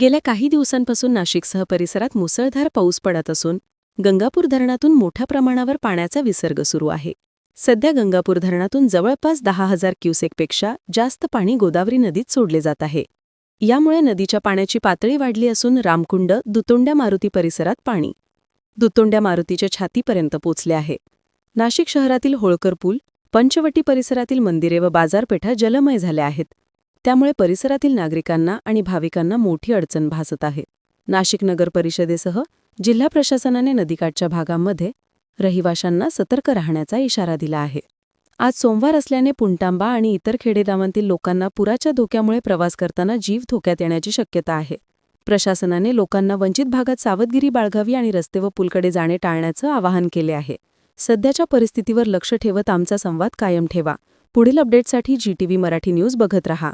गेल्या काही दिवसांपासून नाशिकसह परिसरात मुसळधार पाऊस पडत असून गंगापूर धरणातून मोठ्या प्रमाणावर पाण्याचा विसर्ग सुरू आहे. सध्या गंगापूर धरणातून जवळपास दहा हजार क्युसेकपेक्षा जास्त पाणी गोदावरी नदीत सोडले जात आहे. यामुळे नदीच्या पाण्याची पातळी वाढली असून रामकुंड दुतोंड्या मारुती परिसरात पाणी दुतोंड्या मारुतीच्या छातीपर्यंत पोचले आहे. नाशिक शहरातील होळकर पूल पंचवटी परिसरातील मंदिरे व बाजारपेठा जलमय झाल्या आहेत. त्यामुळे परिसरातील नागरिकांना आणि भाविकांना मोठी अडचण भासत आहे. नाशिक नगर परिषदेसह जिल्हा प्रशासनाने नदीकाठच्या भागांमध्ये रहिवाशांना सतर्क राहण्याचा इशारा दिला आहे. आज सोमवार असल्याने पुंटांबा आणि इतर खेडेगावांतील लोकांना पुराच्या धोक्यामुळे प्रवास करताना जीव धोक्यात येण्याची शक्यता आहे. प्रशासनाने लोकांना वंचित भागात सावधगिरी बाळगावी आणि रस्ते व पुलकडे जाणे टाळण्याचं आवाहन केले आहे. सध्याच्या परिस्थितीवर लक्ष ठेवत आमचा संवाद कायम ठेवा. पुढील अपडेटसाठी G T V Marathi news बघत रहा.